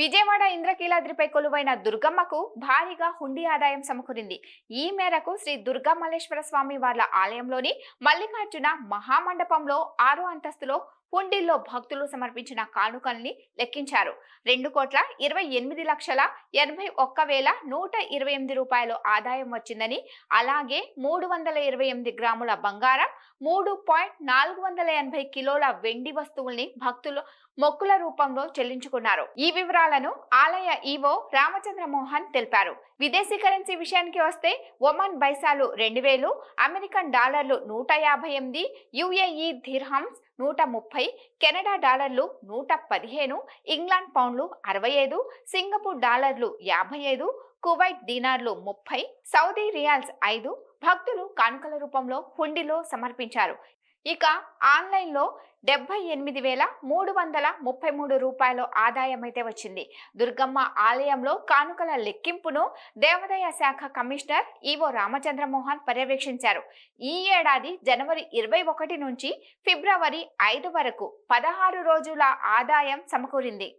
విజయవాడ ఇంద్రకీలాద్రిపై కొలువైన దుర్గమ్మకు భారీగా హుండీ ఆదాయం సమకూరింది. ఈ మేరకు శ్రీ దుర్గా మల్లేశ్వర స్వామి వార్ల ఆలయంలోని మల్లికార్జున మహామండపంలో ఆరో అంతస్తులో హుండీల్లో భక్తులు సమర్పించిన కానుకల్ని లెక్కించారు. రెండు కోట్ల ఇరవై ఎనిమిది లక్షల ఎనభై ఒక్క వేల నూట ఇరవై ఎనిమిది రూపాయలు ఆదాయం వచ్చిందని అలాగే మూడు వందల ఇరవై ఎనిమిది గ్రాముల బంగారం మూడు పాయింట్ నాలుగు వందల ఎనభై కిలోల వెండి వస్తువుల్ని భక్తులు మొక్కుల రూపంలో చెల్లించుకున్నారు. ఈ వివరాలు వివరాలను ఆలయ ఈవో రామచంద్ర మోహన్ తెలిపారు. విదేశీ కరెన్సీ విషయానికి వస్తే ఒమన్ బైసాలు రెండు వేలు అమెరికన్ డాలర్లు నూట యాభై ఎనిమిది యుఏఈ ధిర్హమ్స్ నూట ముప్పై కెనడా డాలర్లు నూట పదిహేను ఇంగ్లాండ్ పౌండ్లు అరవై ఐదు సింగపూర్ డాలర్లు యాభై ఐదు కువైట్ దీనార్లు ముప్పై సౌదీ రియాల్స్ ఐదు భక్తులు కానుకల రూపంలో హుండీలో సమర్పించారు. ఇక ఆన్లైన్లో డెబ్బై ఎనిమిది వేల మూడు వందల ముప్పై మూడు రూపాయల ఆదాయం అయితే వచ్చింది. దుర్గమ్మ ఆలయంలో కానుకల లెక్కింపును దేవాదాయ శాఖ కమిషనర్ ఈవో రామచంద్రమోహన్ పర్యవేక్షించారు. ఈ ఏడాది జనవరి ఇరవై ఒకటి నుంచి ఫిబ్రవరి ఐదు వరకు పదహారు రోజుల ఆదాయం సమకూరింది.